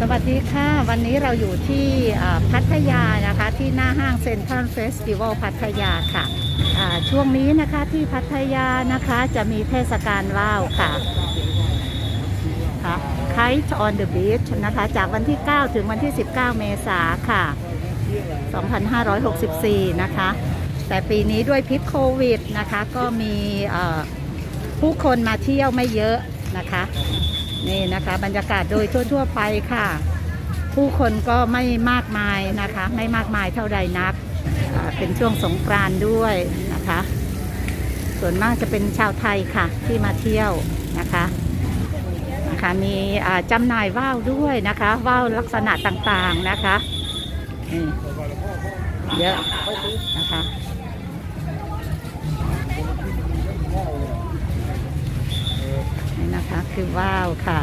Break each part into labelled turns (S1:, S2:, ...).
S1: สวัสดีค่ะ วันนี้เราอยู่ที่พัทยานะคะ ที่หน้าห้างเซ็นทรัลเฟสติวัลพัทยาค่ะช่วงนี้นะคะที่พัทยานะคะจะมีเทศกาลว่าวค่ะค่ะ Kite on the Beach นะคะ จากวันที่ 9 ถึงวันที่ 19 เมษาค่ะ 2564 นะคะ แต่ปีนี้ด้วยพิษโควิดนะคะ ก็มีผู้คนมาเที่ยวไม่เยอะนะคะ นี่นะคะ บรรยากาศโดยทั่ว ๆ ไปค่ะ ผู้คนก็ไม่มากมายนะคะ ไม่มากมายเท่าใดนัก เป็นช่วงสงกรานต์ด้วยนะคะ ส่วนมากจะเป็นชาวไทยค่ะที่มาเที่ยวนะคะนะคะมีจำหน่ายว่าวด้วยนะคะว่าวลักษณะต่างๆนะคะนี่เยอะนะคะนี่นะคะคือ ว่าวค่ะ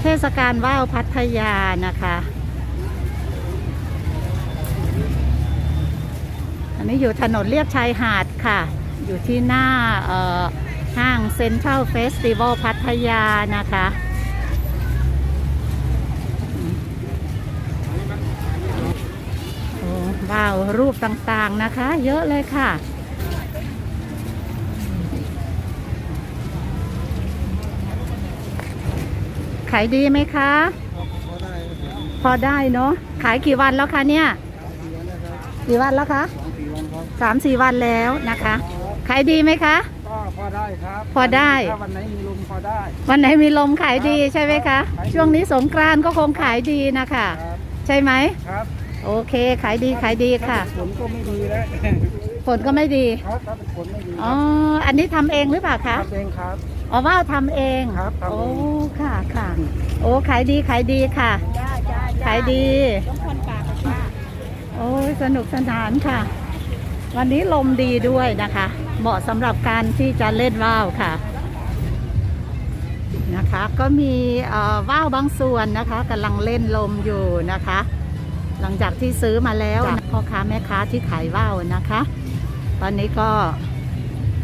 S1: เทศกาลว่าวพัทยานะคะ อันนี้อยู่ถนนเลียบชายหาดค่ะ อยู่ที่หน้าห้างเซ็นทรัลเฟสติวัลพัทยานะคะว้าวรูปต่างๆนะคะ เยอะเลยค่ะ ขายดีไหมคะ พอได้เนาะขายกี่วันแล้วคะเนี่ย กี่วันแล้วคะสามสี่วันแล้วนะคะขายดีไหมคะ
S2: ก็พอได้ครับ
S1: พอได้
S2: ถ้าวันไหนมีลมพอได้
S1: วันไหนมีลมขายดีใช่ไหมคะ
S2: ขายดี
S1: ช่วงนี้สงกรานต์ก็คงขายดีนะคะ
S2: ครับ
S1: ใช่ไหม
S2: ครับ
S1: โอเคขายดีขายดีค่ะ
S2: ฝนก็ไม่ดีแล้ว
S1: ฝนก็ไม่ดี
S2: ครับถ้าเป็นฝนไม่ดี
S1: อ๋ออันนี้ทำเองหรือเปล่าคะ
S2: ทำเองครับ
S1: อ๋อว่าวทำเอง
S2: ครับทำเอง
S1: โอ้ค่ะค่ะ โอ้ขายดีขายดีค่ะขายดีโอ้ยสนุกสนานค่ะ วันนี้ลมดีด้วยนะคะ เหมาะสำหรับการที่จะเล่นว่าวค่ะนะคะ ก็มีเอ่อว่าวบางส่วนนะคะกำลังเล่นลมอยู่นะคะ หลังจากที่ซื้อมาแล้วนะพ่อค้าแม่ค้าที่ขายว่าวนะคะ ตอนนี้ก็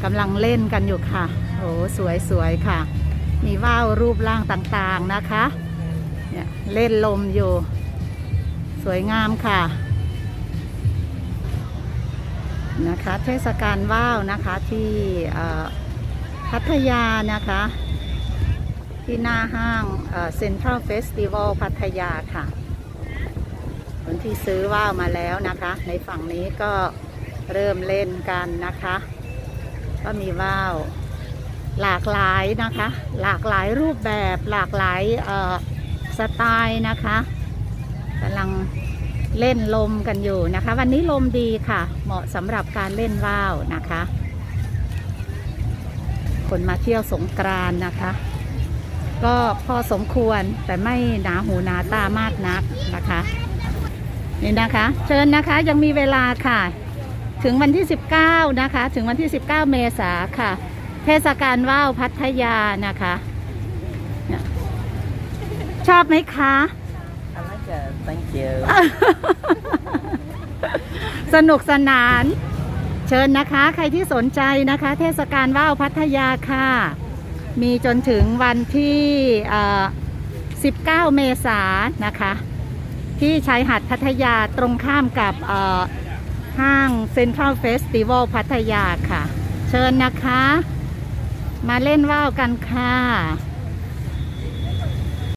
S1: กำลังเล่นกันอยู่ค่ะ โอ้สวยสวยๆค่ะ มีว่าวรูปร่างต่างๆนะคะเนี่ยเล่นลมอยู่ สวยงามค่ะ นะคะเทศกาลว่าวนะคะที่พัทยานะคะ ที่หน้าห้างเซ็นทรัลเฟสติวัลพัทยาค่ะคนที่ซื้อว่าวมาแล้วนะคะ ในฝั่งนี้ก็เริ่มเล่นกันนะคะ ก็มีว่าว หลากหลายนะคะ หลากหลายรูปแบบหลากหลายสไตล์นะคะกำลังเล่นลมกันอยู่นะคะ วันนี้ลมดีค่ะ เหมาะสำหรับการเล่นว่าวนะคะ คนมาเที่ยวสงกรานนะคะ ก็พอสมควรแต่ไม่หนาหูหนาตามากนักนะคะนี่นะคะ เชิญนะคะยังมีเวลาค่ะ ถึงวันที่ 19 นะคะ ถึงวันที่ 19 เมษาค่ะ เทศกาลว่าวพัทยานะคะเนี่ยชอบไหมคะ
S3: I like it. Thank you.
S1: สนุกสนาน เชิญนะคะ ใครที่สนใจนะคะ เทศกาลว่าวพัทยาค่ะ มีจนถึงวันที่เอ่อ19 เมษายนนะคะ ที่ชายหาดพัทยาตรงข้ามกับเอ่อห้างเซ็นทรัลเฟสติวัลพัทยาค่ะ เชิญนะคะ มาเล่นว่าวกันค่ะ